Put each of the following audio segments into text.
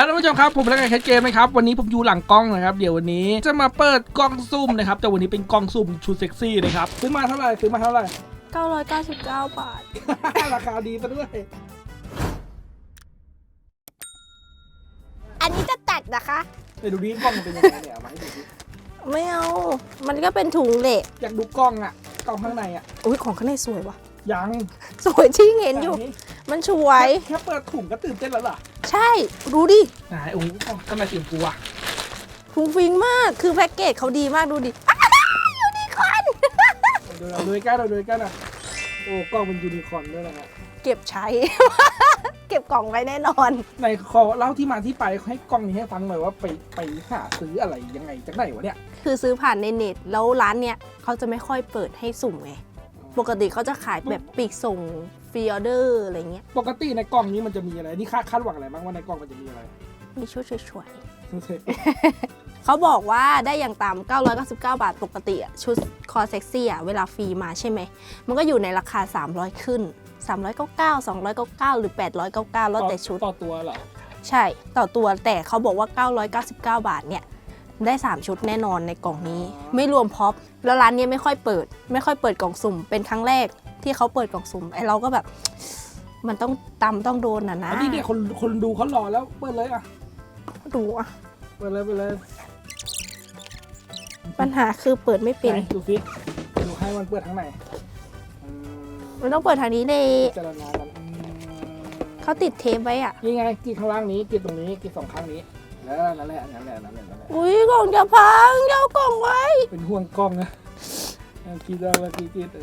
แล้วท่านผู้ชมครับผมและกันแคทเกมนะครับวันนี้ผมอยู่หลังกล้องนะครับเดี๋ยววันนี้จะมาเปิดกล้องซุ่มนะครับแต่วันนี้เป็นกล้องซุ่มชุดเซ็กซี่นะครับซื้อมาเท่าไหร่ซื้อมาเท่าไหร่ 999 บาท ราคาดีซะด้วยอันนี้จะแตกนะคะ ไปดูดิกล้องมันเป็นยังไงเนี่ยเอามาให้ดูดิไม่เอา มันก็เป็นถุงเหล็กอยากดูกล้องอะกล้องข้างในอะอุ้ยของข้างในสวยว่ะ ยังสวยที่เห็นอยู่มันสวย แค่เปิดถุงก็ตื่นเต้นแล้วเหรอ ใช่ดูดิไหนโอ้โหข้างในสีชมพูอะฟุ้งฟิงมากคือแพ็กเกจเขาดีมากดูดิยูนิคอร์นดูเราดูใกล้เราดูใกล้นะโอ้กล้องเป็นยูนิคอร์นด้วยนะฮะเก็บใช้ เก็บกล่องไว้แน่นอน ในขอเล่าที่มาที่ไปให้กล้องนี้ให้ฟังหน่อยว่าไปไปหาซื้ออะไรยังไงจากไหนวะเนี่ย คือซื้อผ่านในเน็ตแล้วร้านเนี้ยเขาจะไม่ค่อยเปิดให้สุ่มไง ปกติเขาจะขายแบบปีกส่งฟรีออเดอร์อะไรเงี้ย ปกติในกล่องนี้มันจะมีอะไร นี่คาดคาดหวังอะไรบ้างว่าในกล่องมันจะมีอะไรมีชุดสวยๆเขาบอกว่าได้อย่างต่ำ999 บาทปกติอะชุดคอเซ็กซี่อะเวลาฟรีมาใช่ไหม มันก็อยู่ในราคา 300 ขึ้น 399 299 หรือ 899 แล้วแต่ชุด ต่อตัวเหรอ ใช่ ต่อตัวแต่เขาบอกว่า 999 บาทเนี่ย ได้ 3 ชุดแน่นอนในกล่องนี้ ไม่รวมพ็อปแล้วร้านเนี้ยไม่ค่อยเปิด ไม่ค่อยเปิดกล่องสุ่ม เป็นครั้งแรกที่เขาเปิดกล่องสุ่มไอเราก็แบบ มันต้องตำต้องโดนอะนะอันนี้เนี่ยคนคนดูเขารอแล้วเปิดเลยอะดูอะเปิดเลยเปิดเลยปัญหาคือเปิดไม่เป็นไหนดูสิดูให้มันเปิดทั้งไหนอืมมันต้องเปิดทางนี้เลยพิจารณากันอืมเขาติดเทปไว้อะ นี่ไงกรีดข้างล่างนี้กรีดตรงนี้กรีดสองข้างนี้แล้ว นั่นแหละนั่นแหละนั่นแหละนั่นแหละอุ้ยกล่องจะพังเจ้ากล่องไว้เป็นห่วงกล้องนะกรีดแล้วกรีดกรีดเอ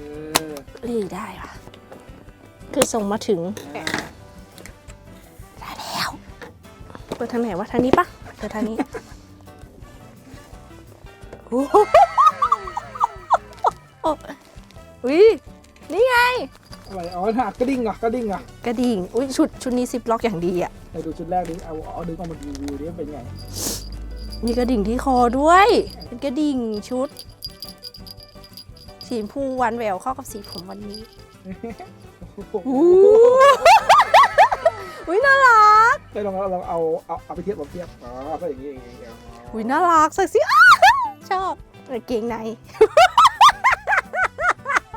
อรีได้อะคือส่งมาถึง ได้แล้วเปิดทางไหนวะทางนี้ปะเปิดทางนี้โอ้โหอุ้ยนี่ไงอะไรอ๋อหักกระดิ่งเหรอกระดิ่งเหรอกระดิ่ง อุ้ยชุดชุดนี้ซิปล็อกอย่างดีอะ ไปดูชุดแรกดิเอาเอาดึงออกมารีวิวดิว่าเป็นไงมีกระดิ่งที่คอด้วย เป็นกระดิ่งชุด สีชมพูหวานแหววเข้ากับสีผมวันนี้โอ้โหอู้อุ้ยน่ารักไปลองลองเอาเอาเอาไปเทียบเอาไปเทียบอ๋อก็อย่างนี้อย่างนี้อย่างนี้อุ้ยน่ารักเซ็กซี่อ้าชอบกางเกงใน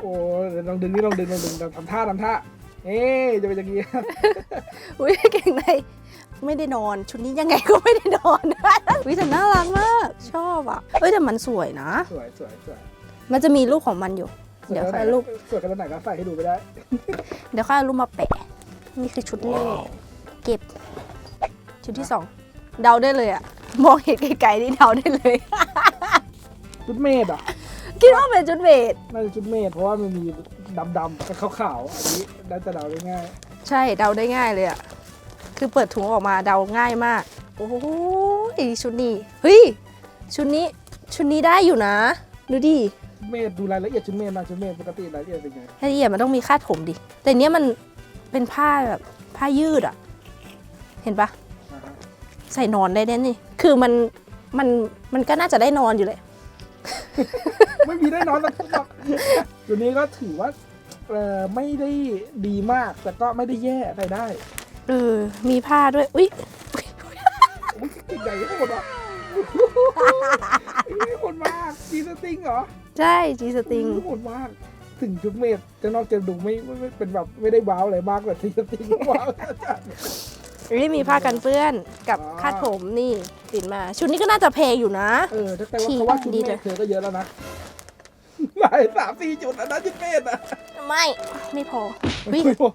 โอ้เดี๋ยวลองดึงนี่ลองดึงลองดึงลองทำท่าทำท่า เอ๊ะจะเป็นอย่างนี้อุ้ยกางเกงในไม่ได้นอน ชุดนี้ยังไงก็ไม่ได้นอนอุ้ยแต่น่ารักมาก ชอบอะเอ้ยแต่มันสวยนะ สวยสวยสวยมันจะมีรูปของมันอยู่สวยเดี๋ยวขนาค่ดอยไหนรูปสวยขนาดไหนก็ใส่ให้ดูไม่ได้ เดี๋ยวค่อยเอารูปมาแปะ นี่คือชุดแรกเก็บ ชุดที่สองเดาได้เลยอะมองเห็นไกลๆนี่เดาได้เลย ชุดเมดอะ คิดว่าเป็นชุดเวทน่าจะชุดเมดเพราะว่ามันมี ดำดำกับขาวๆอันนี้ได้แต่เดาได้ง่าย ใช่เดาได้ง่ายเลยอะคือเปิดถุงออกมาเดาง่ายมาก โอ้โหชุดนี้เฮ้ยชุดนี้ชุดนี้ได้อยู่นะดูดิชุดเมดดูรายละเอียดชุดเมดมากชุดเมดปกติรายละเอียดเป็นไงรายละเอียดมันต้องมีคาดผมดิ แต่เนี้ยมันเป็นผ้าแบบผ้ายืดอะเห็นปะอ่าฮะใส่นอนได้แน่นี่คือมันมันมันก็น่าจะได้นอนอยู่เลย ไม่มีได้นอนสักคนหรอกตัวนี้ก็ถือว่าเออไม่ได้ดีมาก แต่ก็ไม่ได้แย่ใส่ได้เออ มีผ้าด้วย อุ๊ยอุ้ยติดใหญ่โหดอะโหดมากจีสติงเหรอ ใช่จีสติงโหดมาก ถึงชุดเมดจะนอกจะดูไม่ไม่ไม่เป็นแบบไม่ได้ว้าวอะไรมากแต่จีสติงว้าวจัด นี่มีผ้ากันเปื้อนกับอ๋อคาดผมนี่ติดมา ชุดนี้ก็น่าจะแพงอยู่นะ เออแต่ว่าเขาว่าชุดดีเมเลดยเธอก็เยอะแล้วนะหลายสามสี่จุดแล้วนะชุดเมดอะไม่ไม่พอเฮ้ยไม่พอ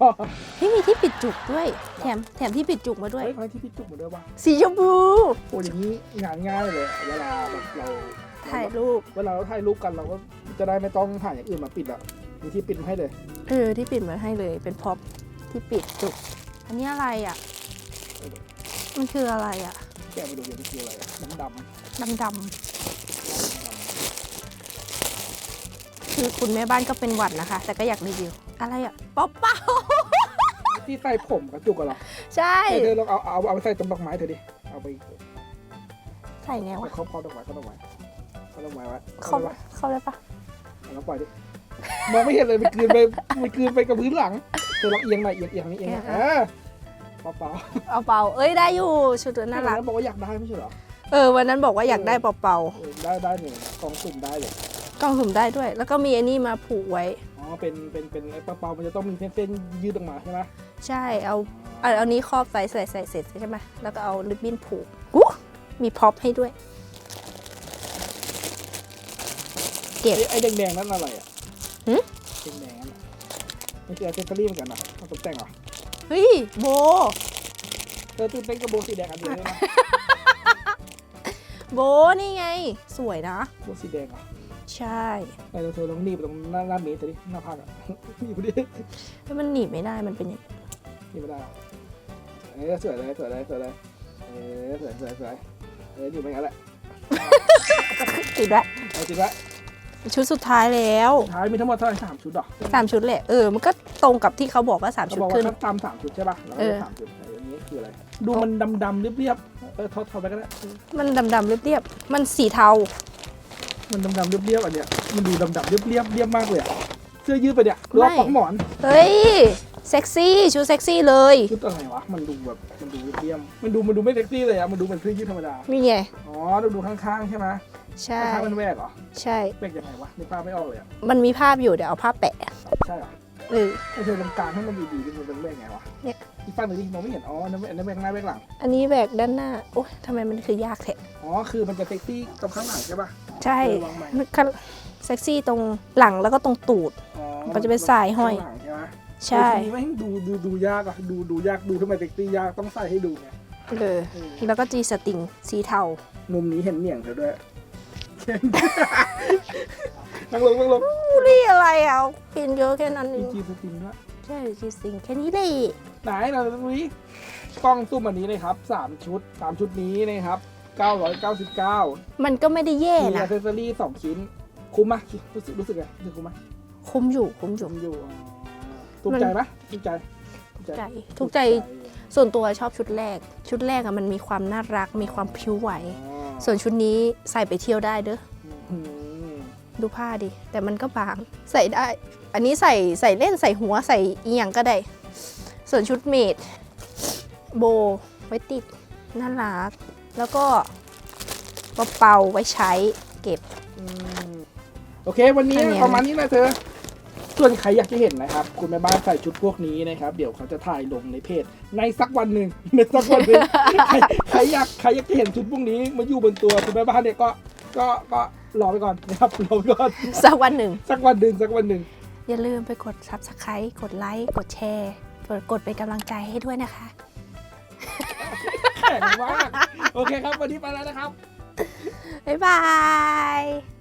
นี่มีที่ปิดจุกด้วย แถมแถมที่ปิดจุกมาด้วยเฮ้ยให้ที่พี่จุกหมดด้วยป่ะสีชมพูโอ้อย่างนี้งานง่ายเลยเวลาแบบเราถ่ายรูปเวลาเราถ่ายรูปกันเราก็จะได้ไม่ต้องถ่ายอย่างอื่นมาปิดอะมีที่ปิดมาให้เลยเออที่ปิดมาให้เลยเป็นพ็อปที่ปิดจุกอันนี้อะไรอะ มันคืออะไรอะ แกะไปดูเดี๋ยวนี่คืออะไรอะดำดำดำดำคือคุณแม่บ้านก็เป็นหวัดนะคะ แต่ก็อยากรีวิว อะไรอะป๊อปเป้าๆที่ใส่ผมกระจุกอะเหรอใช่ เธอเธอลองเอาเอาเอาไปใส่ตรงดอกไม้เธอดิ เอาไปใส่ไงวะเขาเขาดอกไม้เขาดอกไม้เขาดอกไม้ไว้เข้าไว้เข้าได้ปะเอาแล้วปล่อยดิ มองไม่เห็นเลยมันกลืนไปมันกลืนไปกับพื้นหลัง เธอลองเอียงหน่อยเอียงเอียงนี้เอียงหน่อยเออ เปล่าเอาเปล่า เอ้ยได้อยู่ชุดๆน่ารักบอกว่าอยากได้ไม่ใช่เหรอ เออวันนั้นบอกว่าอยากได้เปล่าเออได้ได้หนึ่งกล่องสุ่มได้เลยๆกล่องสุ่มได้ด้วย แล้วก็มีอันนี้มาผูกไว้ อ๋อเป็นเป็นเป็นไอ้เปล่าๆมันจะต้องมีเส้นๆยืดออกมาใช่ไหมใช่เอาเอาเอานี้ครอบใส่ใส่ใส่เสร็จใช่ไหมแล้วก็เอาริบบิ้นผูกอู้มีพ็อปให้ด้วย เก็บไอ้ไอ้แดงๆนั่นอะไรอะหึ แดงๆนั่นอะไม่ใช่แอคเซสซอรี่เหมือนกันนะมาตกแต่งเหรอ เฮ้ยโบ เธอตื่นเต้นกับโบสีแดงอันเดียวเลยนะโบนี่ไง สวยนะ โบสีแดงเหรอะใช่ไอ้เธอลองหนีบตรงหน้าหน้าเมสสิหน้าผากอะหนีบดิแล้วมันหนีบไม่ได้มันเป็นอย่างหนีบไม่ได้หรอเออสวยเลยสวยเลยสวยเลยเออสวยสวยสวยเออหนีบไปงั้นแหละติดไว้เอาจริงละ ชุดสุดท้ายแล้วท้ายมีทั้งหมดเท่าไหร่สามชุดเหรอสามชุดแหละเออมันก็ตรงกับที่เขาบอกว่าสามเขาชุดบอกขึ้ว่านขั้นตามสามชุดใช่ป่ะแล้วก็เออสามชุดไอ้อันนี้คืออะไรดูมันดำๆเรียบๆเออทอดๆไปก็ได้มันดำๆเรียบๆมันสีเทา มันดำๆเรียบๆอันเนี้ยมันดูดำๆเรียบๆเรียบมากเลยอะเสื้อยืดไปเนี่ยหรือว่าไม่ปอกหมอนเฮ้ยเซ็กซี่ชุดเซ็กซี่เลยชุดอะไรวะมันดูแบบมันดูเรียบๆมันดูมันดูไม่เซ็กซี่เลยอะมันดูเป็นเสื้อยืดธรรมดานี่ไงอ๋อดูดูข้างๆใช่ไหม ใช่ข้างๆมันแวกเหรอ ใช่ แวกยังไงวะนึกภาพไม่ออกเลยอะมันมีภาพอยู่เดี๋ยวเอาภาพแปะใช่เหรอเออ ไอ้เธอตรงกลางให้มันดีๆดิมันเป็นแวกไงวะเนี่ย อีกฝั่งหนึ่งดิมองไม่เห็น อ๋อนั่นแวกนั่นแวกหน้าแวกหลัง อันนี้แบกด้านหน้า โอ้ยทำไมมันคือยากแท้อ๋อ คือมันจะเซ็กซี่ตรงข้างหลังใช่ป่ะใช่เออวางใหม่มันก็เซ็กซี่ตรงหลังแล้วก็ตรงตูด อ๋อมันจะเป็นสายห้อย ข้างหลังใช่ไหมใช่เออทีนี้ไม่งดูดูดูยากอะดูดูยากดูทำไมเซ็กซี่ยากต้องใส่ให้ดูไงเออเออแล้วก็จีสติงสีเทา มุมนี้เห็นเหนียงเธอด้วย นั่งลงนั่งลงอู้นี่อะไรอะกินเยอะแค่นั้นเออีงจีสตินด้วย ใช่จีสติงแค่นี้เลยไหนเราดูดิกล้องซุ่มอันนี้เลยครับสามชุดสามชุดนี้นะครับ 999มันก็ไม่ได้แย่มีนะอ c เซสซอรี่สองชิ้น คุ้มไหมรู้สึกรู้สึกไงรู้สึกคุ้มไหมคุ้มอยู่คุ้มอยู่ คุ้มอยู่อ๋อถูกใจไหมถูกใจถูกใจทุกใจ ส่วนตัวชอบชุดแรก ชุดแรกอะมันมีความน่ารัก มีความพริ้วไหว อ๋อ ส่วนชุดนี้ใส่ไปเที่ยวได้เด้ออืมดูผ้าดิ แต่มันก็บางใส่ได้ อันนี้ใส่ใส่เล่นใส่หัวใส่อีหยังก็ได้ ส่วนชุดเมดโบไว้ติดน่ารัก แล้วก็กระเป๋าไว้ใช้เก็บอืมโอเค วันนี้อันเนี้ยประมาณนี้นะเธอ ส่วนใครอยากจะเห็นนะครับ คุณแม่บ้านใส่ชุดพวกนี้นะครับ เดี๋ยวเขาจะถ่ายลงในเพจ ในสักวันหนึ่งในสักวันหนึ่งใครใครอยากใครอยากจะเห็นชุดพวกนี้มาอยู่บนตัวคุณแม่บ้านเนี่ยก็ก็ก็รอไปก่อนนะครับรอไปก่อนสักวันหนึ่งสักวันหนึ่งสักวันหนึ่งอย่าลืมไปกด subscribe กดไลค์กดแชร์กดกดเป็นกำลังใจให้ด้วยนะคะแข็งมากโอเคครับ วันนี้ไปแล้วนะครับ บ๊ายบาย